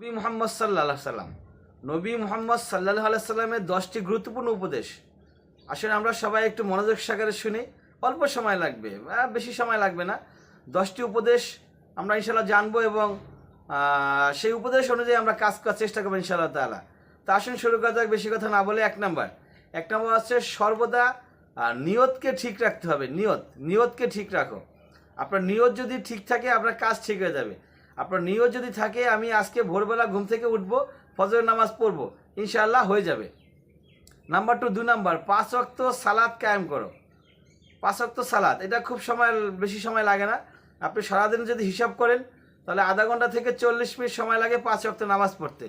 নবী মোহাম্মদ সাল্লাহ সাল্লাম। নবী মোহাম্মদ সাল্লাহ সাল্লামের দশটি গুরুত্বপূর্ণ উপদেশ। আসলে আমরা সবাই একটু মনোযোগ সাগরে শুনি, অল্প সময় লাগবে বেশি সময় লাগবে না। দশটি উপদেশ আমরা ইনশাল্লাহ জানব এবং সেই উপদেশ অনুযায়ী আমরা কাজ করার চেষ্টা করব ইনশাল্লাহ তালা তা আসুন শুরু করা যাক, বেশি কথা না বলে এক নাম্বার। এক নম্বর হচ্ছে সর্বদা নিয়তকে ঠিক রাখতে হবে, নিয়ত, নিয়তকে ঠিক রাখো। আপনার নিয়ত যদি ঠিক থাকে, আপনার কাজ ঠিক হয়ে যাবে। আপনার নিয়ত যদি থাকে, আমি আজকে ভোরবেলা ঘুম থেকে উঠবো ফজর নামাজ পড়ব, ইনশাআল্লাহ হয়ে যাবে। নাম্বার টু দু নাম্বার পাঁচ অক্ত সালাদ কায়েম করো। পাঁচ অক্ত সালাদ এটা খুব সময়, বেশি সময় লাগে না। আপনি সারাদিন যদি হিসাব করেন, তাহলে আধা ঘণ্টা থেকে চল্লিশ মিনিট সময় লাগে পাঁচ অক্ত নামাজ পড়তে।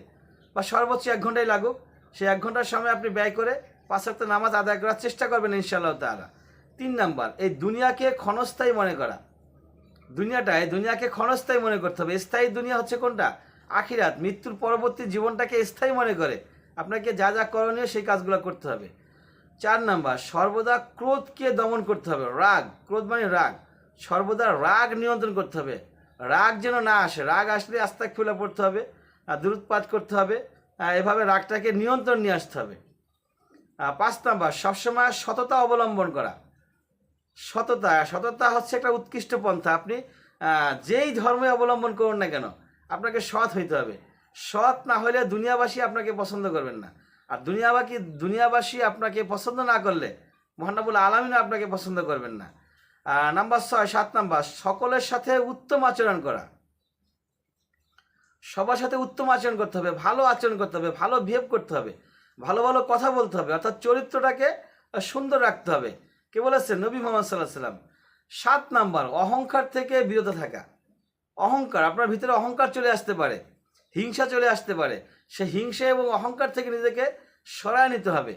বা সর্বোচ্চ এক ঘন্টাই লাগুক। সেই এক ঘণ্টার সময় আপনি ব্যয় করে পাঁচ অক্ত নামাজ আদায় করার চেষ্টা করবেন, ইনশাআল্লাহ তাআলা। তিন নাম্বার এই দুনিয়াকে ক্ষণস্থায়ী মনে করা। দুনিয়াটায়, দুনিয়াকে ক্ষণস্থায়ী মনে করতে হবে। স্থায়ী দুনিয়া হচ্ছে কোনটা? আখিরাত, মৃত্যুর পরবর্তী জীবনটাকে স্থায়ী মনে করে। আপনাকে যা যা করণীয় সেই কাজগুলো করতে হবে। চার নাম্বার, সর্বদা ক্রোধকে দমন করতে হবে। রাগ, ক্রোধ মানে রাগ। সর্বদা রাগ নিয়ন্ত্রণ করতে হবে। রাগ যেন না আসে, রাগ আসলে আস্তাক ফুলে পড়তে হবে আর দূরৎপাত করতে হবে এভাবে রাগটাকে নিয়ন্ত্রণ নিয়ে আসতে হবে। পাঁচ নাম্বার, সবসময় সততা অবলম্বন করা। সততা সততা হচ্ছে একটা উৎকৃষ্ট পন্থা। আপনি যেই ধর্মে অবলম্বন করুন না কেন, আপনাকে সৎ হইতে হবে। সৎ না হলে দুনিয়াবাসী আপনাকে পছন্দ করবেন না। আর দুনিয়াবাসী দুনিয়াবাসী আপনাকে পছন্দ না করলে মহানবুল আলমিনও আপনাকে পছন্দ করবেন না। নাম্বার ছয়, সাত নাম্বার, সকলের সাথে উত্তম আচরণ করা। সবার সাথে উত্তম আচরণ করতে হবে, ভালো আচরণ করতে হবে, ভালো বিহেভ করতে হবে, ভালো ভালো কথা বলতে হবে, অর্থাৎ চরিত্রটাকে সুন্দর রাখতে হবে। কে বলেছেন নবী মোহাম্মদ সাল্লাহ সাল্লাম। সাত নাম্বার, অহংকার থেকে বিরত থাকা। অহংকার, আপনার ভিতরে অহংকার চলে আসতে পারে, হিংসা চলে আসতে পারে। সে হিংসা এবং অহংকার থেকে নিজেকে সরায় নিতে হবে।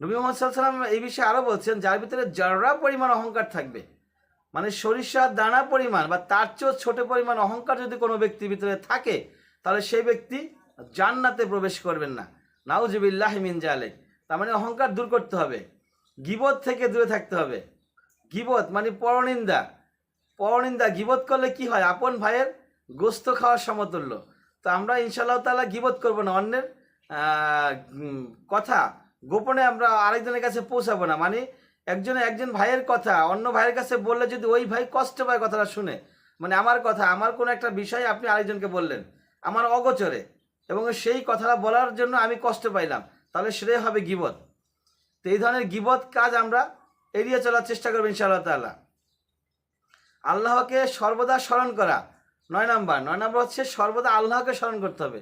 নবী মোহাম্মদ সাল্লাম এই বিষয়ে আরও বলছেন, যার ভিতরে যারা পরিমাণ অহংকার থাকবে মানে সরিষার দানা পরিমাণ বা তার চেয়েও ছোট পরিমাণ অহংকার যদি কোনো ব্যক্তির ভিতরে থাকে, তাহলে সেই ব্যক্তি জান্নাতে প্রবেশ করবেন না। নাউজুবিল্লাহ মিন জালে তার মানে অহংকার দূর করতে হবে। গিবত থেকে দূরে থাকতে হবে। গিবত মানে পরনিন্দা। পরনিন্দা, গিবত করলে কি হয়? আপন ভাইয়ের গোস্ত খাওয়ার সমতুল্য। তো আমরা ইনশাল্লাহ তাআলা গিবত করব না, অন্যের কথা গোপনে আমরা আরেকজনের কাছে পৌঁছাবো না। মানে একজন একজন ভাইয়ের কথা, অন্য ভাইয়ের কাছে বললে যদি ওই ভাই কষ্ট পায় কথাটা শুনে মানে আমার কথা, আমার কোনো একটা বিষয় আপনি আরেকজনকে বললেন, আমার অগোচরে, এবং সেই কথাটা বলার জন্য আমি কষ্ট পাইলাম, তাহলে সেটাই হবে গিবত। তো এই ধরনের গিবত কাজ আমরা এড়িয়ে চলার চেষ্টা করব ইনশাআল্লাহ তাআলা। আল্লাহকে সর্বদা স্মরণ করা, নয় নাম্বার নয় নাম্বার হচ্ছে সর্বদা আল্লাহকে স্মরণ করতে হবে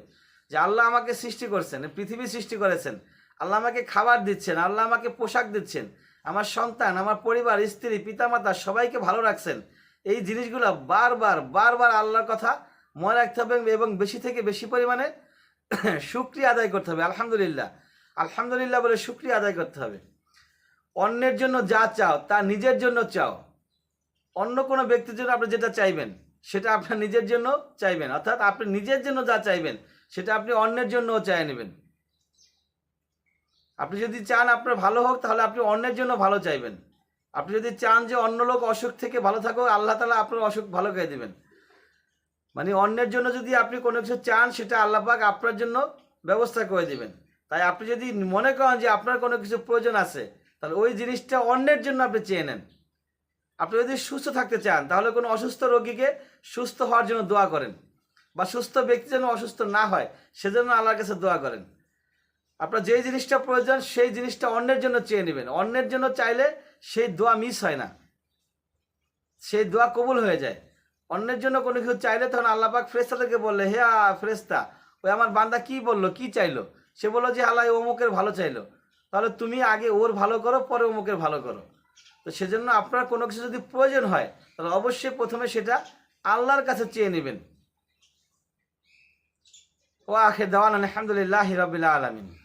যে আল্লাহ আমাকে সৃষ্টি করছেন, পৃথিবী সৃষ্টি করেছেন, আল্লাহ আমাকে খাবার দিচ্ছেন, আল্লাহ আমাকে পোশাক দিচ্ছেন, আমার সন্তান, আমার পরিবার, স্ত্রী, পিতামাতা সবাইকে ভালো রাখছেন। এই জিনিসগুলো বারবার বারবার আল্লাহর কথা মনে রাখতে হবে এবং বেশি থেকে বেশি পরিমাণে শুক্রিয়া আদায় করতে হবে। আলহামদুলিল্লাহ। আলহামদুলিল্লাহ বলে শুক্রিয়া আদায় করতে হবে। অন্যের জন্য যা চাও, তা নিজের জন্য চাও। অন্য কোনো ব্যক্তির জন্য আপনি যেটা চাইবেন, সেটা আপনার নিজের জন্য চাইবেন। অর্থাৎ আপনি নিজের জন্য যা চাইবেন, সেটা আপনি অন্যের জন্যও চাই নেবেন। আপনি যদি চান আপনার ভালো হোক, তাহলে আপনি অন্যের জন্য ভালো চাইবেন। আপনি যদি চান যে অন্য লোক অসুখ থেকে ভালো থাকুক, আল্লাহ তালা আপনার অসুখ ভালো করে দেবেন। মানে অন্যের জন্য যদি আপনি কোনো কিছু চান, সেটা আল্লাহ পাক আপনার জন্য ব্যবস্থা করে দিবেন। তাই আপনি যদি মনে করেন যে আপনার কোনো কিছু প্রয়োজন আছে, তাহলে ওই জিনিসটা অন্যের জন্য আপনি চেয়ে নেন। আপনি যদি সুস্থ থাকতে চান, তাহলে কোনো অসুস্থ রোগীকে সুস্থ হওয়ার জন্য দোয়া করেন বা সুস্থ ব্যক্তি যেন অসুস্থ না হয়, সেজন্য আল্লাহর কাছে দোয়া করেন। আপনার যেই জিনিসটা প্রয়োজন, সেই জিনিসটা অন্যের জন্য চেয়ে নেবেন। অন্যের জন্য চাইলে সেই দোয়া মিস হয় না। সেই দোয়া কবুল হয়ে যায়। অন্যের জন্য কোনো কিছু চাইলে তখন আল্লাহ পাক ফ্রেস্তাদেরকে বললে, হে ফ্রেস্তা ওই আমার বান্দা কি বলল, কি চাইলো? সে বলল যে, আল্লাহ অমুকের ভালো চাইলো। তাহলে তুমি আগে ওর ভালো করো, পরে অমুকের ভালো করো। তো সেজন্য আপনার কোনো কিছু যদি প্রয়োজন হয়, তাহলে অবশ্যই প্রথমে সেটা আল্লাহর কাছে চেয়ে নেবেন। ও আখে দেওয়ান আলহামদুলিল্লাহ হিরাবিল্লা আলমিন।